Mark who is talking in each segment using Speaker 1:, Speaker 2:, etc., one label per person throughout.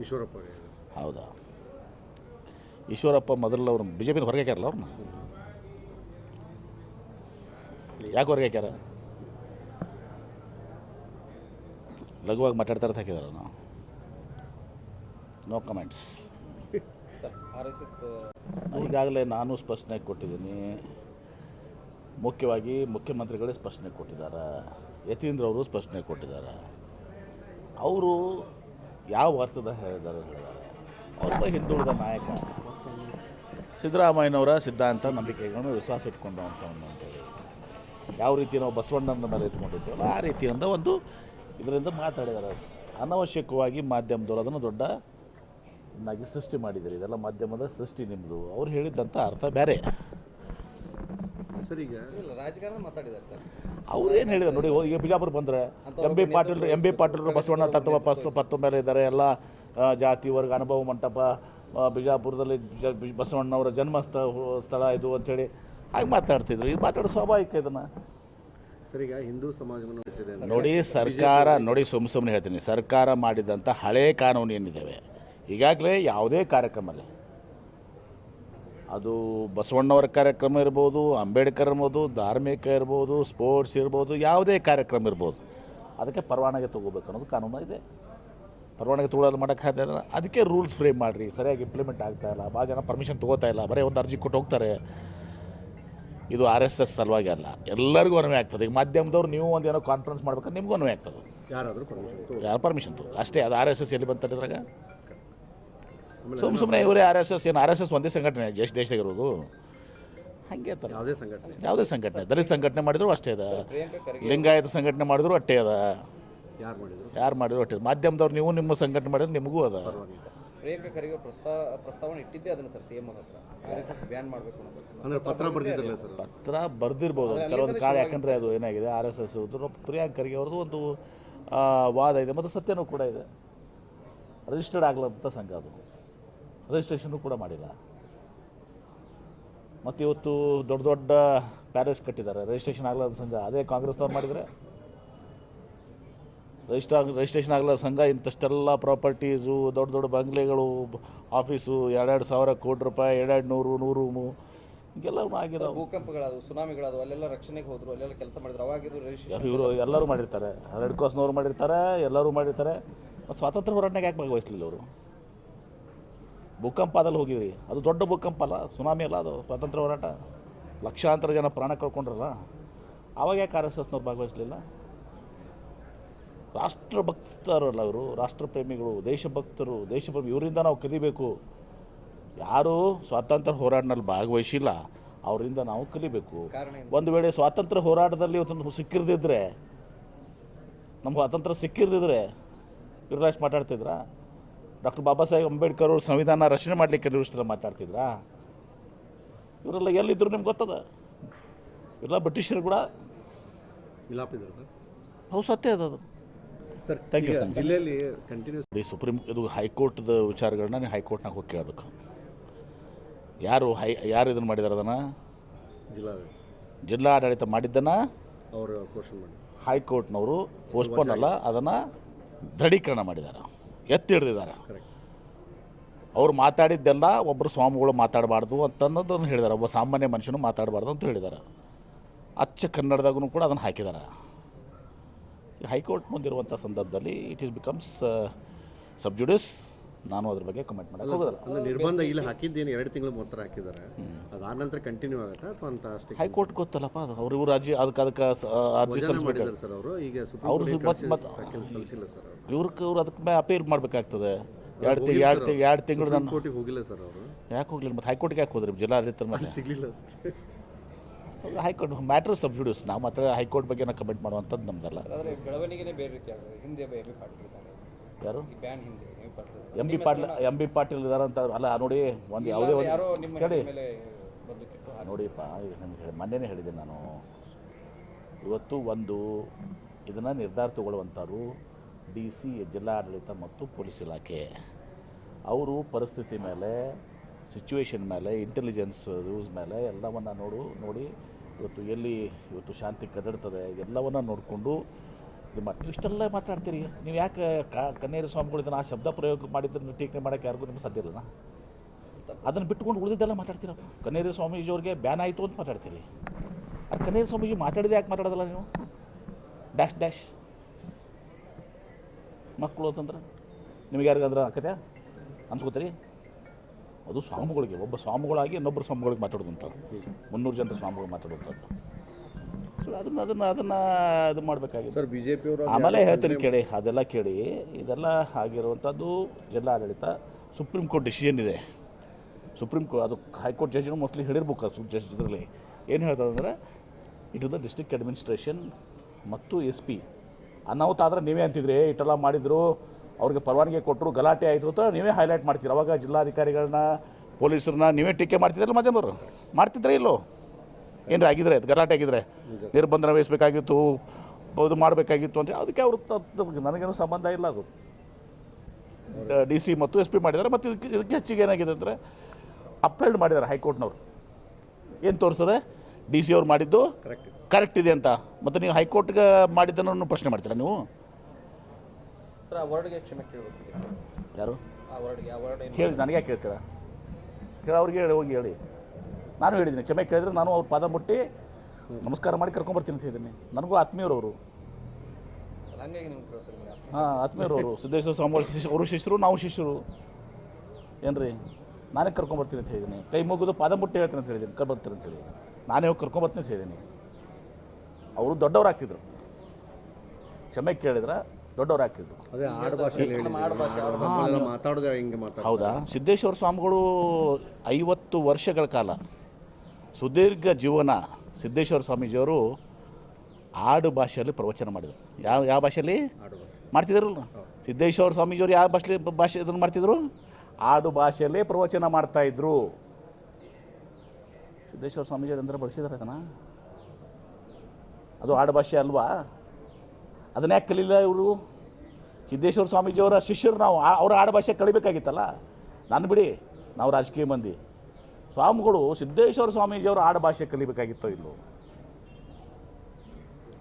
Speaker 1: ಈಶ್ವರಪ್ಪ
Speaker 2: ಹೌದಾ? ಈಶ್ವರಪ್ಪ ಮೊದಲು ಅವ್ರು ಬಿ ಜೆ ಪಿನ ಹೊರಗೆ ಹಾಕ್ಯಾರಲ್ಲ ಅವ್ರನ್ನ? ಯಾಕೆ ಹೊರಗೆ ಹಾಕ್ಯಾರ? ಲಘುವಾಗಿ ಮಾತಾಡ್ತಾರೆ ಹಾಕಿದಾರ ನಾವು. ನೋ ಕಮೆಂಟ್ಸ್ ಈಗಾಗಲೇ ನಾನು ಸ್ಪಷ್ಟನೆ ಕೊಟ್ಟಿದ್ದೀನಿ. ಮುಖ್ಯವಾಗಿ ಮುಖ್ಯಮಂತ್ರಿಗಳೇ ಸ್ಪಷ್ಟನೆ ಕೊಟ್ಟಿದ್ದಾರೆ. ಯತೀಂದ್ರ ಅವರು ಸ್ಪಷ್ಟನೆ ಕೊಟ್ಟಿದ್ದಾರೆ. ಅವರು ಯಾವ ಅರ್ಥದ ಹೇಳಿದ್ದಾರೆ ಹೇಳಿದ್ದಾರೆ? ಒಬ್ಬ ಹಿಂದುಳಿದ ನಾಯಕ. ಸಿದ್ದರಾಮಯ್ಯನವರ ಸಿದ್ಧಾಂತ ನಂಬಿಕೆಗಳನ್ನು ವಿಶ್ವಾಸ ಇಟ್ಕೊಂಡವಂಥವನು ಅಂತೇಳಿ ಯಾವ ರೀತಿ ನಾವು ಬಸವಣ್ಣನ ಮೇಲೆ ಇಟ್ಕೊಂಡಿದ್ದೇವಲ್ಲ ಆ ರೀತಿಯಿಂದ ಒಂದು ಇದರಿಂದ ಮಾತಾಡಿದ್ದಾರೆ. ಅನವಶ್ಯಕವಾಗಿ ಮಾಧ್ಯಮದವರು ಅದನ್ನು ದೊಡ್ಡ ನಾಗಿ ಸೃಷ್ಟಿ ಮಾಡಿದ್ದಾರೆ. ಇದೆಲ್ಲ ಮಾಧ್ಯಮದ ಸೃಷ್ಟಿ ನಿಮ್ಮದು ಅವ್ರು ಹೇಳಿದ್ದಂಥ ಅರ್ಥ ಬೇರೆ.
Speaker 1: ಸರ್ ಈಗ
Speaker 3: ಇಲ್ಲ ರಾಜಕಾರಣ ಮಾತಾಡಿದ್ದಾರೆ ಸರ್.
Speaker 2: ಅವ್ರೇನು ಹೇಳಿದ್ರು ನೋಡಿ ಈಗ ಬಿಜಾಪುರ ಬಂದರೆ M B Patil M B Patil Basavanna ತತ್ವ ಪಸ್ ಪತ್ತು ಮೇಲೆ ಇದ್ದಾರೆ ಎಲ್ಲ ಜಾತಿ ವರ್ಗ ಅನುಭವ ಮಂಟಪ ಬಿಜಾಪುರದಲ್ಲಿ ಬಸವಣ್ಣವರ ಜನ್ಮ ಸ್ಥ ಸ್ಥಳ ಇದು ಅಂಥೇಳಿ ಹಾಗೆ ಮಾತಾಡ್ತಿದ್ರು. ಈಗ ಮಾತಾಡೋ ಸ್ವಾಭಾವಿಕ ಇದನ್ನು.
Speaker 1: ಸರಿಗ ಈಗ ಹಿಂದೂ ಸಮಾಜವನ್ನು
Speaker 2: ನೋಡಿ ಸರ್ಕಾರ ನೋಡಿ ಸುಮ್ಮ ಸುಮ್ಮನೆ ಹೇಳ್ತೀನಿ. ಸರ್ಕಾರ ಮಾಡಿದಂಥ ಹಳೇ ಕಾನೂನು ಏನಿದ್ದಾವೆ ಈಗಾಗಲೇ ಯಾವುದೇ ಕಾರ್ಯಕ್ರಮದಲ್ಲಿ ಅದು ಬಸವಣ್ಣವರ ಕಾರ್ಯಕ್ರಮ ಇರ್ಬೋದು ಅಂಬೇಡ್ಕರ್ ಇರ್ಬೋದು ಧಾರ್ಮಿಕ ಇರ್ಬೋದು ಸ್ಪೋರ್ಟ್ಸ್ ಇರ್ಬೋದು ಯಾವುದೇ ಕಾರ್ಯಕ್ರಮ ಇರ್ಬೋದು. ಅದಕ್ಕೆ ಪರವಾನಗಿ ತೊಗೋಬೇಕು ಅನ್ನೋದು ಕಾನೂನು ಇದೆ. ಪರವಾನಗಿ ತೊಗೊಳೋದು ಮಾಡೋಕ್ಕೆ ಸಾಧ್ಯ ಅದಕ್ಕೆ ರೂಲ್ಸ್ ಫ್ರೇಮ್ ಮಾಡಿರಿ. ಸರಿಯಾಗಿ ಇಂಪ್ಲಿಮೆಂಟ್ ಆಗ್ತಾ ಇಲ್ಲ. ಭಾಳ ಜನ ಪರ್ಮಿಷನ್ ತೊಗೋತಾ ಇಲ್ಲ. ಬರೀ ಒಂದು ಅರ್ಜಿ ಕೊಟ್ಟು ಹೋಗ್ತಾರೆ. ಇದು ಆರ್ ಎಸ್ ಎಸ್ ಸಲುವಾಗಿ ಅಲ್ಲ. ಎಲ್ಲರಿಗೂ ಅನ್ವಯ ಆಗ್ತದೆ. ಈಗ ಮಾಧ್ಯಮದವ್ರು ನೀವು ಒಂದು ಏನೋ ಕಾನ್ಫರೆನ್ಸ್ ಮಾಡ್ಬೇಕಾದ್ರೆ ನಿಮಗೂ ಅನ್ವಯ ಆಗ್ತದೆ.
Speaker 1: ಯಾರಾದರೂ
Speaker 2: ಯಾರು ಪರ್ಮಿಷನ್ ತಗೋ ಅಷ್ಟೇ ಅದು ಆರ್ ಎಸ್ ಎಸ್ ಎಲ್ಲಿ ಬಂತಾರೆ ಇದ್ರಾಗ? ಸುಮ್ಮ ಸುಮ್ಮನೆ ಇವರೇ ಆರ್ ಎಸ್ ಎಸ್ ಏನು ಆರ್ ಎಸ್ ಎಸ್ ಒಂದೇ ಸಂಘಟನೆ ಜಸ್ಟ್ ದೇಶದಾಗ ಇರೋದು ಹಾಗೆ ತರ
Speaker 1: ಯಾವುದೇ ಸಂಘಟನೆ.
Speaker 2: ಯಾವುದೇ ಸಂಘಟನೆ. ದಲಿತ ಸಂಘಟನೆ ಮಾಡಿದ್ರು ಅಷ್ಟೇ ಅದ. ಲಿಂಗಾಯತ ಸಂಘಟನೆ ಮಾಡಿದ್ರು ಅಷ್ಟೇ ಅದ.
Speaker 1: ಯಾರು ಮಾಡಿದ್ರು?
Speaker 2: ಯಾರು ಮಾಡಿದ್ರು ಅಷ್ಟೇ ಮಾಧ್ಯಮದವ್ರು ನೀವು ನಿಮ್ಮ ಸಂಘಟನೆ ಮಾಡಿದ್ರೆ ನಿಮಗೂ ಅದ.
Speaker 3: ಪ್ರಿಯಾಂಕಾ ಖರ್ಗೆ ಪ್ರಸ್ತಾವ ಪ್ರಸ್ತಾವನೆ ಇಟ್ಟಿದ್ದೆ ಅದನ್ನ ಸರ್ ಸಿಎಂ ಹತ್ರ. ಬ್ಯಾನ್ ಮಾಡಬೇಕು
Speaker 1: ಅಂದ್ರೆ ಪತ್ರ ಬರ್ದಿದ್ರಲ್ಲ ಸರ್?
Speaker 2: ಪತ್ರ ಬರ್ದಿರ್ಬೋದು. ಕೆಲವೊಂದು ಕಾಲ ಯಾಕಂದ್ರೆ ಅದು ಏನಾಗಿದೆ R S S Priyank Kharge ಅವ್ರದ್ದು ಒಂದು ವಾದ ಇದೆ ಮತ್ತು ಸತ್ಯನೂ ಕೂಡ ಇದೆ. ರಿಜಿಸ್ಟರ್ಡ್ ಆಗ್ಲಂತ ಸಂಘ ಅದು. ರಿಜಿಸ್ಟ್ರೇಷನ್ನು ಕೂಡ ಮಾಡಿಲ್ಲ. ಮತ್ತು ಇವತ್ತು ದೊಡ್ಡ ದೊಡ್ಡ ಪ್ಯಾರೇಜ್ ಕಟ್ಟಿದ್ದಾರೆ. ರಿಜಿಸ್ಟ್ರೇಷನ್ ಆಗಲಾರ್ದ ಸಂಘ ಅದೇ ಕಾಂಗ್ರೆಸ್ನವ್ರು ಮಾಡಿದರೆ? ರಿಜಿಸ್ಟರ್ ರಿಜಿಸ್ಟ್ರೇಷನ್ ಆಗಲಾರ ಸಂಘ ಇಂಥಷ್ಟೆಲ್ಲ ಪ್ರಾಪರ್ಟೀಸು ದೊಡ್ಡ ದೊಡ್ಡ ಬಂಗ್ಲೆಗಳು ಆಫೀಸು ಎರಡೆರಡು ಸಾವಿರ ಕೋಟಿ ರೂಪಾಯಿ ಎರಡೆರಡು ನೂರು ನೂರು ಮೂ- ಆಗಿರೋ
Speaker 3: ಭೂಕಂಪಗಳಾದವು ಸುನಾಮಿಗಳಾದವು ಅಲ್ಲೆಲ್ಲ ರಕ್ಷಣೆಗೆ ಹೋದರು ಅಲ್ಲೆಲ್ಲ ಕೆಲಸ ಮಾಡಿದ್ರು. ಅವಾಗಿದ್ರು ರಿಜಿಸ್ಟ್ರೇಷನ್
Speaker 2: ಇವರು ಎಲ್ಲರೂ ಮಾಡಿರ್ತಾರೆ. ರೆಡ್ ಕ್ರಾಸ್ನವ್ರು ಮಾಡಿರ್ತಾರೆ ಎಲ್ಲರೂ ಮಾಡಿರ್ತಾರೆ. ಮತ್ತು ಸ್ವಾತಂತ್ರ್ಯ ಹೋರಾಟಕ್ಕೆ ಯಾಕೆ ಭಾಗವಹಿಸಲಿಲ್ಲ ಅವರು ಭೂಕಂಪದಲ್ಲಿ ಹೋಗಿದ್ರಿ. ಅದು ದೊಡ್ಡ ಭೂಕಂಪ ಅಲ್ಲ ಸುನಾಮಿ ಅಲ್ಲ ಅದು ಸ್ವಾತಂತ್ರ್ಯ ಹೋರಾಟ. ಲಕ್ಷಾಂತರ ಜನ ಪ್ರಾಣ ಕಳ್ಕೊಂಡ್ರಲ್ಲ ಆವಾಗ ಯಾಕೆ ಆರ್ ಎಸ್ ಎಸ್ನವ್ರು ಭಾಗವಹಿಸಲಿಲ್ಲ? ರಾಷ್ಟ್ರಭಕ್ತರಲ್ಲ ಇವರು ರಾಷ್ಟ್ರಪ್ರೇಮಿಗಳು ದೇಶಭಕ್ತರು ದೇಶಪ್ರೇಮಿ ಇವರಿಂದ ನಾವು ಕಲಿಬೇಕು. ಯಾರೂ ಸ್ವಾತಂತ್ರ್ಯ ಹೋರಾಟದಲ್ಲಿ ಭಾಗವಹಿಸಿಲ್ಲ ಅವರಿಂದ ನಾವು ಕಲಿಬೇಕು. ಒಂದು ವೇಳೆ ಸ್ವಾತಂತ್ರ್ಯ ಹೋರಾಟದಲ್ಲಿ ಇವತ್ತು ಸಿಕ್ಕಿರ್ದಿದ್ರೆ ನಮ್ಮ ಸ್ವಾತಂತ್ರ್ಯ ಸಿಕ್ಕಿರ್ದಿದ್ರೆ ಇವ್ರೆಲ್ಲ ಮಾತಾಡ್ತಿದ್ರಾ? ಡಾಕ್ಟರ್ ಬಾಬಾ ಸಾಹೇಬ್ ಅಂಬೇಡ್ಕರ್ ಅವರು ಸಂವಿಧಾನ ರಚನೆ ಮಾಡಲಿಕ್ಕೆ ಇಷ್ಟೆಲ್ಲ ಮಾತಾಡ್ತಿದ್ರಾ? ಇವರೆಲ್ಲ ಎಲ್ಲಿದ್ರು ನಿಮ್ಗೆ ಗೊತ್ತದ? ಇವರೆಲ್ಲ ಬ್ರಿಟಿಷರು ಕೂಡ? ಹೌದು ಸತ್ಯ ಅದ ಅದು.
Speaker 1: Sir
Speaker 2: thank you.
Speaker 1: ಜಿಲ್ಲೆಯಲ್ಲಿ ಕಂಟಿನ್ಯೂಸ್
Speaker 2: ಈ ಸುಪ್ರೀಂ ಇದು ಹೈಕೋರ್ಟ್ದ ವಿಚಾರಗಳನ್ನ ನೀವು ಹೈಕೋರ್ಟ್ನಾಗ ಹೋಗಿ ಕೇಳಬೇಕು. ಯಾರು ಹೈ ಯಾರು ಇದನ್ನು ಮಾಡಿದಾರೆ ಅದನ್ನು?
Speaker 1: ಜಿಲ್ಲಾ
Speaker 2: ಜಿಲ್ಲಾ ಆಡಳಿತ ಮಾಡಿದ್ದನ್ನು?
Speaker 1: ಅವರು
Speaker 2: ಹೈಕೋರ್ಟ್ನವರು ಪೋಸ್ಟ್ಪೋನ್ ಅಲ್ಲ ಅದನ್ನು ದೃಢೀಕರಣ ಮಾಡಿದ್ದಾರೆ ಎತ್ತಿ ಹಿಡ್ದಿದ್ದಾರೆ ಅವ್ರು ಮಾತಾಡಿದ್ದೆಲ್ಲ ಒಬ್ಬರು ಸ್ವಾಮಿಗಳು ಮಾತಾಡಬಾರ್ದು ಅಂತ ಅನ್ನೋದನ್ನು ಹೇಳಿದ್ದಾರೆ. ಒಬ್ಬ ಸಾಮಾನ್ಯ ಮನುಷ್ಯನು ಮಾತಾಡಬಾರ್ದು ಅಂತ ಹೇಳಿದ್ದಾರೆ. ಅಚ್ಚ ಕನ್ನಡದಾಗೂ ಕೂಡ ಅದನ್ನು ಹಾಕಿದ್ದಾರೆ. ಈ ಹೈಕೋರ್ಟ್ ಮುಂದಿರುವಂಥ ಸಂದರ್ಭದಲ್ಲಿ ಇಟ್ ಈಸ್ ಬಿಕಮ್ಸ್ ಸಬ್ಜುಡಿಸ್ ನಾನು ಅದ್ರ ಬಗ್ಗೆ ಕಮೆಂಟ್ ಮಾಡಕ್ಕೆ ಹೋಗೋದಿಲ್ಲ.
Speaker 1: ಅಂದ್ರೆ ನಿರ್ಬಂಧ ಇಲ್ಲಿ ಹಾಕಿದ್ದೇನು ಎರಡು ತಿಂಗಳು ಮೊತ್ತ ಹಾಕಿದ್ದಾರೆ. ಅದಾದ ನಂತರ ಕಂಟಿನ್ಯೂ ಆಗುತ್ತೆ ಅಥವಾ ಅಂತ ಅಷ್ಟೇ
Speaker 2: ಹೈಕೋರ್ಟ್ ಗೊತ್ತಲ್ಲಪ್ಪ ಅದು? ಅವ್ರು ಇವ್ರು ಅರ್ಜಿ ಅದಕ್ಕೆ ಅದಕ್ಕೆ ಅರ್ಜಿ ಸಲ್ಲಿಸ್ಬೇಕು
Speaker 1: ಸರ್ ಅವರು. ಈಗ
Speaker 2: ಅವ್ರು
Speaker 1: ಸುಪ್ರೀಂ
Speaker 2: ಮತ್ತೆ ಮತ್-
Speaker 1: ಸಲ್ಲಿಸಿಲ್ಲ ಸರ್ ಅವರು.
Speaker 2: ಇವ್ರಿಗೆ ಇವ್ರು ಅದಕ್ಕೆ ಅಪೀಲ್ ಮಾಡಬೇಕಾಗ್ತದೆ. ಎರಡು ತಿಂಗಳು ಎರಡು ತಿಂಗಳು ಎರಡು ತಿಂಗಳು ನಾನು
Speaker 1: ಕೋರ್ಟಿಗೆ ಹೋಗಿಲ್ಲ ಸರ್ ಅವರು.
Speaker 2: ಯಾಕೆ ಹೋಗ್ಲಿಲ್ಲ? ಮತ್ತೆ ಹೈಕೋರ್ಟ್ಗೆ ಯಾಕೆ ಹೋದ್ರಿ? ಜಿಲ್ಲಾಡಳಿತರ ಮೇಲೆ
Speaker 1: ಸಿಗಲಿಲ್ಲ
Speaker 2: ಹೈಕೋರ್ಟ್ ಮ್ಯಾಟ್ರ್ ಸಬ್ಜುಡಿಸ್ ನಾವು ಮಾತ್ರ ಹೈಕೋರ್ಟ್ ಬಗ್ಗೆ ನಾವು ಕಮೆಂಟ್ ಮಾಡುವಂಥದ್ದು ನಮ್ದಲ್ಲ.
Speaker 3: ಆದರೆ ಬೆಳವಣಿಗೆನೇ ಬೇರೆ ರೀತಿ ಆಗಿದೆ. ಹಿಂದೆ ಬೇರೆ
Speaker 2: ಯಾರು?
Speaker 3: M B Patil.
Speaker 2: M B Patil M B Patil ಇದಾರೆ ಅಂತ ಅಲ್ಲ ನೋಡಿ ಒಂದು ಯಾವುದೇ ಒಂದು ಕೇಳಿ. ನೋಡಿಪ್ಪ ನಿಮ್ಗೆ ಹೇಳಿ ಮೊನ್ನೆನೇ ಹೇಳಿದೆ ನಾನು. ಇವತ್ತು ಒಂದು ಇದನ್ನು ನಿರ್ಧಾರ ತಗೊಳ್ಳುವಂಥವ್ರು ಡಿ ಸಿ ಜಿಲ್ಲಾಡಳಿತ ಮತ್ತು ಪೊಲೀಸ್ ಇಲಾಖೆ. ಅವರು ಪರಿಸ್ಥಿತಿ ಮೇಲೆ ಸಿಚುವೇಶನ್ ಮೇಲೆ ಇಂಟೆಲಿಜೆನ್ಸ್ ರೂಲ್ಸ್ ಮೇಲೆ ಎಲ್ಲವನ್ನು ನೋಡು ನೋಡಿ ಇವತ್ತು ಎಲ್ಲಿ ಇವತ್ತು ಶಾಂತಿ ಕದಡ್ತದೆ ಎಲ್ಲವನ್ನು ನೋಡಿಕೊಂಡು ಇದು ಇಷ್ಟೆಲ್ಲ ಮಾತಾಡ್ತೀರಿ. ನೀವು ಯಾಕೆ ಕನ್ನೇರಿ ಸ್ವಾಮಿಗಳು ಇದನ್ನು ಆ ಶಬ್ದ ಪ್ರಯೋಗ ಮಾಡಿದ್ದನ್ನು ಟೀಕೆ ಮಾಡೋಕ್ಕೆ ಯಾರಿಗೂ ನಿಮ್ಗೆ ಸಾಧ್ಯ ಇಲ್ಲ ಅದನ್ನು ಬಿಟ್ಟುಕೊಂಡು ಉಳಿದಿದ್ದೆಲ್ಲ ಮಾತಾಡ್ತೀರಪ್ಪ ಕನ್ನೇರಿ ಸ್ವಾಮೀಜಿಯವ್ರಿಗೆ ಬ್ಯಾನ್ ಆಯಿತು ಅಂತ ಮಾತಾಡ್ತೀರಿ. ಅದು ಕನ್ನೇರಿ ಸ್ವಾಮೀಜಿ ಮಾತಾಡಿದೆ ಯಾಕೆ ಮಾತಾಡೋದಲ್ಲ ನೀವು? Dash dash. ಮಕ್ಕಳು ಅಂತಂದ್ರೆ? ನಿಮಗೆ ಯಾರಿಗಂದ್ರೆ ಆಕತೆ ಅನ್ಸ್ಕೋತೀರಿ? ಅದು ಸ್ವಾಮಿಗಳಿಗೆ, ಒಬ್ಬ ಸ್ವಾಮಿಗಳಾಗಿ ಇನ್ನೊಬ್ಬರು ಸ್ವಾಮಿಗಳಿಗೆ ಮಾತಾಡೋದಂತ ಮುನ್ನೂರು ಜನರ ಸ್ವಾಮಿಗಳು ಮಾತಾಡೋದಂತ ಅದನ್ನು ಅದನ್ನು ಅದನ್ನು ಇದು ಮಾಡಬೇಕಾಗಿದೆ.
Speaker 1: ಸರ್ ಬಿ ಜೆ ಪಿಯವರು
Speaker 2: ಆಮೇಲೆ ಹೇಳ್ತೀನಿ ಕೇಳಿ ಅದೆಲ್ಲ ಕೇಳಿ ಇದೆಲ್ಲ ಆಗಿರುವಂಥದ್ದು ಜಿಲ್ಲಾಡಳಿತ ಸುಪ್ರೀಂ ಕೋರ್ಟ್ ಡಿಸಿಷನ್ ಇದೆ. ಸುಪ್ರೀಂ ಕೋರ್ಟ್ ಅದು ಹೈಕೋರ್ಟ್ ಜಡ್ಜ್ನು ಮೋಸ್ಟ್ಲಿ ಹೇಳಿರ್ಬೇಕು ಅದು ಜಡ್ಜ್ ಇದರಲ್ಲಿ. ಏನು ಹೇಳ್ತಾರೆ ಅಂದರೆ it is the district administration ಮತ್ತು ಎಸ್ ಪಿ. ಅನಾಹುತ ಆದರೆ ನೀವೇ ಅಂತಿದ್ರಿ ಇಟ್ಟೆಲ್ಲ ಮಾಡಿದ್ರು ಅವ್ರಿಗೆ ಪರವಾನಗಿ ಕೊಟ್ಟರು ಗಲಾಟೆ ಆಯಿತು ಅಂತ ನೀವೇ ಹೈಲೈಟ್ ಮಾಡ್ತೀರಿ. ಅವಾಗ ಜಿಲ್ಲಾಧಿಕಾರಿಗಳನ್ನ ಪೊಲೀಸರನ್ನ ನೀವೇ ಟೀಕೆ ಮಾಡ್ತಿದ್ರಲ್ಲ ಮಾಧ್ಯಮರು ಮಾಡ್ತಿದ್ರೆ ಇಲ್ಲೋ? ಏನಾರ ಆಗಿದ್ರೆ? ಅದು ಗಲಾಟೆ ಆಗಿದ್ರೆ? ನಿರ್ಬಂಧನ ವಹಿಸಬೇಕಾಗಿತ್ತು ಇದು ಮಾಡಬೇಕಾಗಿತ್ತು ಅಂತ ಅದಕ್ಕೆ ಅವರು ನನಗೇನು ಸಂಬಂಧ ಇಲ್ಲ ಅದು. ಡಿ ಸಿ ಮತ್ತು ಎಸ್ ಪಿ ಮಾಡಿದ್ದಾರೆ ಮತ್ತು ಇದಕ್ಕೆ ಇದಕ್ಕೆ ಹೆಚ್ಚಿಗೆ ಏನಾಗಿದೆ ಅಂದರೆ ಅಪ್ಹೆಲ್ಡ್ ಮಾಡಿದ್ದಾರೆ ಹೈಕೋರ್ಟ್ನವರು. ಏನು ತೋರಿಸ್ತದೆ? ಡಿ ಸಿ ಅವ್ರು ಮಾಡಿದ್ದು
Speaker 1: ಕರೆಕ್ಟ್
Speaker 2: ಕರೆಕ್ಟ್ ಇದೆ ಅಂತ. ಮತ್ತು ನೀವು ಹೈಕೋರ್ಟ್ಗೆ ಮಾಡಿದ್ದನ್ನು ಪ್ರಶ್ನೆ ಮಾಡ್ತೀರಾ ನೀವು?
Speaker 3: ಸರ್ ಆ ವರ್ಡ್ಗೆ ಕ್ಷಮೆ ಕೇಳಬೇಕಿದೆ
Speaker 2: ಯಾರು? ಹೇಳಿ ನನಗೆ ಯಾಕೆ ಕೇಳ್ತೀರಾ ಕೇಳಿ ಅವ್ರಿಗೆ ಹೇಳಿ ಹೋಗಿ ಹೇಳಿ. ನಾನು ಹೇಳಿದ್ದೀನಿ ಕ್ಷಮೆ ಕೇಳಿದ್ರೆ ನಾನು ಅವ್ರ ಪಾದ ಮುಟ್ಟಿ ನಮಸ್ಕಾರ ಮಾಡಿ ಕರ್ಕೊಂಬರ್ತೀನಿ ಅಂತ ಹೇಳಿದ್ದೀನಿ. ನನಗೂ ಆತ್ಮೀಯರು
Speaker 3: ಸರ್
Speaker 2: ಹಾಂ ಆತ್ಮೀಯರು ಅವರು ಸಿದ್ದೇಶ್ವರ ಸ್ವಾಮಿ ಶಿಷ್ಯ ಅವರು ಶಿಷ್ಯರು ನಾವು ಶಿಷ್ಯರು. ಏನ್ರಿ? ನಾನೇ ಕರ್ಕೊಂಬರ್ತೀನಿ ಅಂತ ಹೇಳಿದ್ದೀನಿ. ಕೈ ಮುಗಿದು ಪಾದ ಮುಟ್ಟಿ ಹೇಳ್ತೀನಿ ಅಂತ ಹೇಳಿದ್ದೀನಿ ಕರ್ಬರ್ತೀನಿ ಅಂತ ಹೇಳಿ ನಾನೇ ಹೋಗಿ ಕರ್ಕೊಂಬರ್ತೀನಿ ಅಂತ ಹೇಳಿದ್ದೀನಿ. ಅವರು ದೊಡ್ಡವರಾಗ್ತಿದ್ರು. ಕ್ಷಮೆ ಕೇಳಿದ್ರೆ ದೊಡ್ಡವರಾಗ್ತಿದ್ರು.
Speaker 1: ಹಾಕಿದ್ರು
Speaker 2: ಹೌದಾ? ಸಿದ್ದೇಶ್ವರ ಸ್ವಾಮಿಗಳು ಐವತ್ತು ವರ್ಷಗಳ ಕಾಲ ಸುದೀರ್ಘ ಜೀವನ ಸಿದ್ದೇಶ್ವರ ಸ್ವಾಮೀಜಿಯವರು ಆಡು ಭಾಷೆಯಲ್ಲಿ ಪ್ರವಚನ ಮಾಡಿದರು. ಯಾವ ಯಾವ ಭಾಷೆಯಲ್ಲಿ? ಮಾಡ್ತಿದ್ರಲ್ಲ. ಸಿದ್ದೇಶ್ವರ ಸ್ವಾಮೀಜಿಯವರು ಯಾವ ಭಾಷೆ ಭಾಷೆ ಇದನ್ನು ಮಾಡ್ತಿದ್ರು? ಆಡು ಭಾಷೆಯಲ್ಲೇ ಪ್ರವಚನ ಮಾಡ್ತಾಯಿದ್ರು ಸಿದ್ದೇಶ್ವರ ಸ್ವಾಮೀಜಿಯವರು ಅಂದ್ರೆ ಬಳಸಿದಾರೆ ಅದನ್ನ? ಅದು ಆಡು ಭಾಷೆ ಅಲ್ವಾ? ಅದನ್ನ ಯಾಕೆ ಕಲೀಲಿಲ್ಲ ಇವರು? ಸಿದ್ದೇಶ್ವರ ಸ್ವಾಮೀಜಿಯವರ ಶಿಷ್ಯರು ನಾವು ಅವರ ಆಡು ಭಾಷೆ ಕಲಿಬೇಕಾಗಿತ್ತಲ್ಲ? ನಾನು ಬಿಡಿ ನಾವು ರಾಜಕೀಯ ಮಂದಿ. ಸ್ವಾಮಿಗಳು ಸಿದ್ದೇಶ್ವರ ಸ್ವಾಮೀಜಿಯವರು ಆಡಭಾಷೆ ಕಲಿಬೇಕಾಗಿತ್ತು ಇಲ್ಲೋ?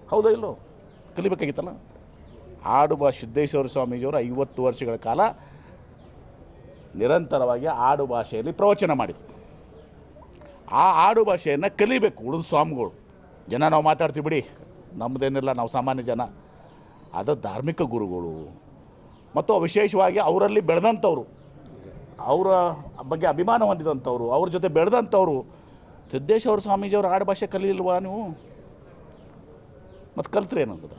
Speaker 2: ಹೌದೋ ಇಲ್ಲೋ? ಕಲಿಬೇಕಾಗಿತ್ತಲ್ಲ? ಆಡು ಭಾಷೆ ಸಿದ್ದೇಶ್ವರ ಸ್ವಾಮೀಜಿಯವರು ಐವತ್ತು ವರ್ಷಗಳ ಕಾಲ ನಿರಂತರವಾಗಿ ಆಡು ಭಾಷೆಯಲ್ಲಿ ಪ್ರವಚನ ಮಾಡಿದರು. ಆ ಆಡು ಭಾಷೆಯನ್ನು ಕಲಿಬೇಕು ಉಳಿದ ಸ್ವಾಮಿಗಳು. ಜನ ನಾವು ಮಾತಾಡ್ತೀವಿ ಬಿಡಿ. ನಮ್ಮದೇನಿಲ್ಲ ನಾವು ಸಾಮಾನ್ಯ ಜನ. ಅದು ಧಾರ್ಮಿಕ ಗುರುಗಳು. ಮತ್ತು ವಿಶೇಷವಾಗಿ ಅವರಲ್ಲಿ ಬೆಳೆದಂಥವ್ರು. ಅವರ ಬಗ್ಗೆ ಅಭಿಮಾನ ಹೊಂದಿದಂಥವ್ರು, ಅವ್ರ ಜೊತೆ ಬೆಳೆದಂಥವ್ರು, ಸಿದ್ದೇಶ್ವರ ಸ್ವಾಮೀಜಿಯವ್ರ ಆಡು ಭಾಷೆ ಕಲಿಲ್ವಾ ನೀವು? ಮತ್ತು ಕಲ್ತ್ರಿ ಏನಂತದ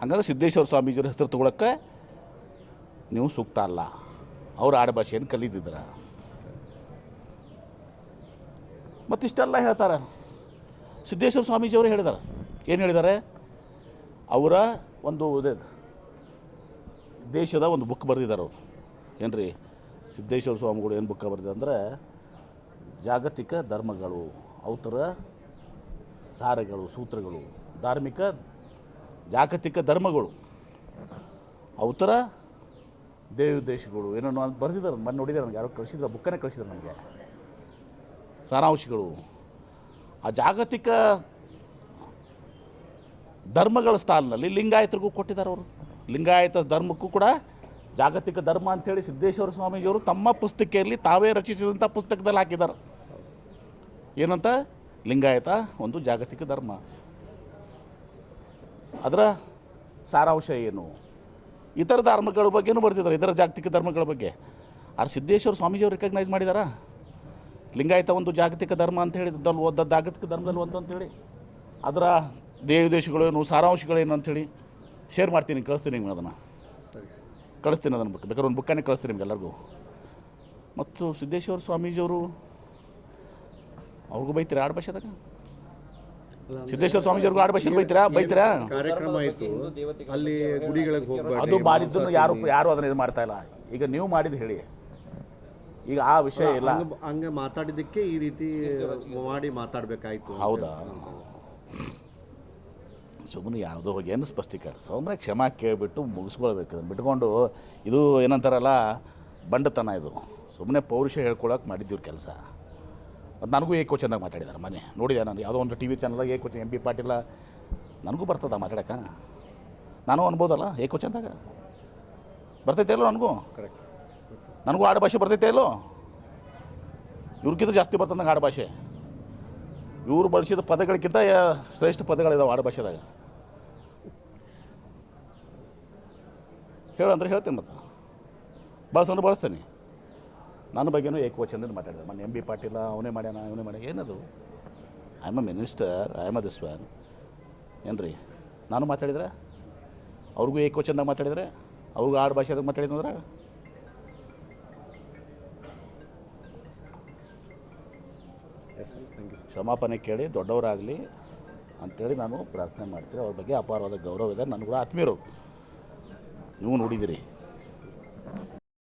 Speaker 2: ಹಂಗಂದ್ರೆ ಸಿದ್ದೇಶ್ವರ ಸ್ವಾಮೀಜಿಯವ್ರ ಹೆಸರು ತಗೊಳಕ್ಕೆ ನೀವು ಸೂಕ್ತ ಅಲ್ಲ. ಅವ್ರ ಆಡು ಭಾಷೆಯನ್ನು ಕಲಿತಿದ್ರ ಮತ್ತಿಷ್ಟೆಲ್ಲ ಹೇಳ್ತಾರೆ. ಸಿದ್ದೇಶ್ವರ ಸ್ವಾಮೀಜಿಯವರು ಹೇಳಿದ್ದಾರೆ ಏನು ಹೇಳಿದ್ದಾರೆ ಅವರ ಒಂದು ಇದೆ. ದೇಶದ ಒಂದು ಬುಕ್ ಬರೆದಿದ್ದಾರೆ ಅವರು. ಏನು ರೀ ಸಿದ್ದೇಶ್ವರ ಸ್ವಾಮಿಗಳು ಏನು ಬುಕ್ ಬರೆದಿದೆ ಅಂದರೆ, ಜಾಗತಿಕ ಧರ್ಮಗಳು ಅವತರ ಸಾರಗಳು, ಸೂತ್ರಗಳು, ಧಾರ್ಮಿಕ ಜಾಗತಿಕ ಧರ್ಮಗಳು ಅವತರ ದೇವದೇಶಗಳು ಏನೋ ಅಂತ ಬರೆದಿದ್ದಾರೆ, ಮೊನ್ನೆ ನೋಡಿದ್ದಾರೆ ನನಗೆ, ಯಾರೋ ಕಳಿಸಿದ್ರು ಬುಕ್ಕನ್ನೇ ಕಳಿಸಿದ್ರು ನನಗೆ. ಸಾರಾಂಶಗಳು, ಆ ಜಾಗತಿಕ ಧರ್ಮಗಳ ಸ್ಥಾನದಲ್ಲಿ ಲಿಂಗಾಯತರಿಗೂ ಕೊಟ್ಟಿದ್ದಾರೆ ಅವರು. ಲಿಂಗಾಯತ ಧರ್ಮಕ್ಕೂ ಕೂಡ ಜಾಗತಿಕ ಧರ್ಮ ಅಂಥೇಳಿ ಸಿದ್ದೇಶ್ವರ ಸ್ವಾಮೀಜಿಯವರು ತಮ್ಮ ಪುಸ್ತಕೆಯಲ್ಲಿ ತಾವೇ ರಚಿಸಿದಂಥ ಪುಸ್ತಕದಲ್ಲಿ ಹಾಕಿದ್ದಾರೆ. ಏನಂತ? ಲಿಂಗಾಯತ ಒಂದು ಜಾಗತಿಕ ಧರ್ಮ. ಅದರ ಸಾರಾಂಶ ಏನು? ಇತರ ಧರ್ಮಗಳ ಬಗ್ಗೆನೂ ಬರ್ತಿದ್ದಾರೆ, ಇತರ ಜಾಗತಿಕ ಧರ್ಮಗಳ ಬಗ್ಗೆ. ಆದ್ರೆ ಸಿದ್ದೇಶ್ವರ ಸ್ವಾಮೀಜಿಯವರು ರಿಕಗ್ನೈಸ್ ಮಾಡಿದಾರಾ? ಲಿಂಗಾಯತ ಒಂದು ಜಾಗತಿಕ ಧರ್ಮ ಅಂತ ಹೇಳಿ ದಲ್ಲಿ ಜಾಗತಿಕ ಧರ್ಮದಲ್ಲಿ ಒಂದು ಅಂತೇಳಿ ಅದರ ದೇವ ದೇಶಗಳೇನು ಸಾರಾಂಶಗಳೇನು ಅಂಥೇಳಿ. ಶೇರ್ ಮಾಡ್ತೀನಿ ಕಳಿಸ್ತೀನಿ ನಿಮ್ಗೆ ಅದನ್ನು. ಕಳಿಸ್ತೀನಿ ಅದನ್ನು ಬುಕ್ ಬೇಕಾದ್ರೆ ಒಂದು ಬುಕ್ಕನ್ನೇ ಕಳಿಸ್ತೀನಿ ನಿಮ್ಗೆ ಎಲ್ಲರಿಗೂ. ಮತ್ತು ಸಿದ್ದೇಶ್ವರ ಸ್ವಾಮೀಜಿಯವರು ಅವ್ರಿಗೂ ಬೈತೀರಾ ಆಡು ಭಾಷೆದಾಗ ಸಿದ್ದೇಶ್ವರ ಸ್ವಾಮೀಜಿಯವ್ರಿಗೂ ಆಡು ಭಾಷೆ ಬೈತೀರಾ? ಬೈತೀರಾ?
Speaker 1: ಕಾರ್ಯಕ್ರಮ ಆಯಿತು ಅಲ್ಲಿ ಗುಡಿಗಳಿಗೆ
Speaker 2: ಅದು ಮಾಡಿದ್ದು ಯಾರು ಯಾರು ಅದನ್ನ ಇದು ಮಾಡ್ತಾ ಇಲ್ಲ. ಈಗ ನೀವು ಮಾಡಿದ್ದು ಹೇಳಿ. ಈಗ ಆ ವಿಷಯ ಇಲ್ಲ.
Speaker 1: ಹಂಗೆ ಮಾತಾಡಿದ್ದಕ್ಕೆ ಈ ರೀತಿ ಮಾಡಿ ಮಾತಾಡಬೇಕಾಯ್ತು
Speaker 2: ಹೌದಾ? ಸುಮ್ಮನೆ ಯಾವುದೋ ಹೋಗಿ ಏನು ಸ್ಪಷ್ಟೀಕರಣ ಸುಮ್ಮನೆ ಕ್ಷಮಾ ಕೇಳಿಬಿಟ್ಟು ಮುಗಿಸ್ಕೊಳ್ಬೇಕು. ಅದನ್ನು ಬಿಟ್ಕೊಂಡು ಇದು ಏನಂತಾರಲ್ಲ ಬಂಡತನ ಇದು. ಸುಮ್ಮನೆ ಪೌರುಷ ಹೇಳ್ಕೊಳಕ್ಕೆ ಮಾಡಿದ್ದೀವ್ರ ಕೆಲಸ. ಅದು ನನಗೂ ಏಕವಚನದಾಗ ಮಾತಾಡಿದ್ದಾರೆ ಮನೆ. ನೋಡಿದೆ ನಾನು? ಯಾವುದೋ ಒಂದು ಟಿ ವಿ ಚಾನಲ್ದಾಗ ಏಕೋ ಎಂ ಪಿ ಪಾಟೀಲ. ನನಗೂ ಬರ್ತದ ಮಾತಾಡೋಕೆ. ನಾನು ಅನ್ಬೋದಲ್ಲ ಏಕವಚನದಾಗ ಬರ್ತೈತೆ ಇಲ್ಲೋ ನನಗೂ?
Speaker 1: ಕರೆಕ್ಟ್
Speaker 2: ನನಗೂ ಆಡು ಭಾಷೆ ಬರ್ತೈತೆ ಇಲ್ಲೋ ಇವ್ರಿಗಿಂತ ಜಾಸ್ತಿ ಬರ್ತದೆ ನಂಗೆ ಆಡು ಭಾಷೆ ಇವ್ರು ಬಳಸಿದ ಪದಗಳಿಗಿಂತ ಶ್ರೇಷ್ಠ ಪದಗಳಿದಾವೆ ಆಡು ಭಾಷೆದಾಗ. ಹೇಳಂದ್ರೆ ಹೇಳ್ತೀನಿ ಮತ್ತು. ಬಳಸಂದ್ರೆ ಬಳಸ್ತೇನೆ. ನನ್ನ ಬಗ್ಗೆನೂ ಏಕವಚನದಿಂದ ಮಾತಾಡಿದೆ. ಮೊನ್ನೆ ಎಂ ಬಿ ಪಾಟೀಲ, ಅವನೇ ಮಾಡ್ಯಾನ ಅವನೇ ಮಾಡ್ಯ ಏನದು? I am a minister I am a this van ಏನು ರೀ ನಾನು ಮಾತಾಡಿದ್ರೆ? ಅವ್ರಿಗೂ ಏಕವಚನದಾಗ ಮಾತಾಡಿದರೆ? ಅವ್ರಿಗೂ ಆಡು ಭಾಷೆದಾಗ ಕ್ಷಮಾಪಣೆ ಕೇಳಿ ದೊಡ್ಡವರಾಗಲಿ ಅಂಥೇಳಿ ನಾನು ಪ್ರಾರ್ಥನೆ ಮಾಡ್ತೀನಿ. ಅವ್ರ ಬಗ್ಗೆ ಅಪಾರವಾದ ಗೌರವ ಇದೆ. ನನಗೂ ಆತ್ಮೀಯರು, ನೀವು ನೋಡಿದಿರಿ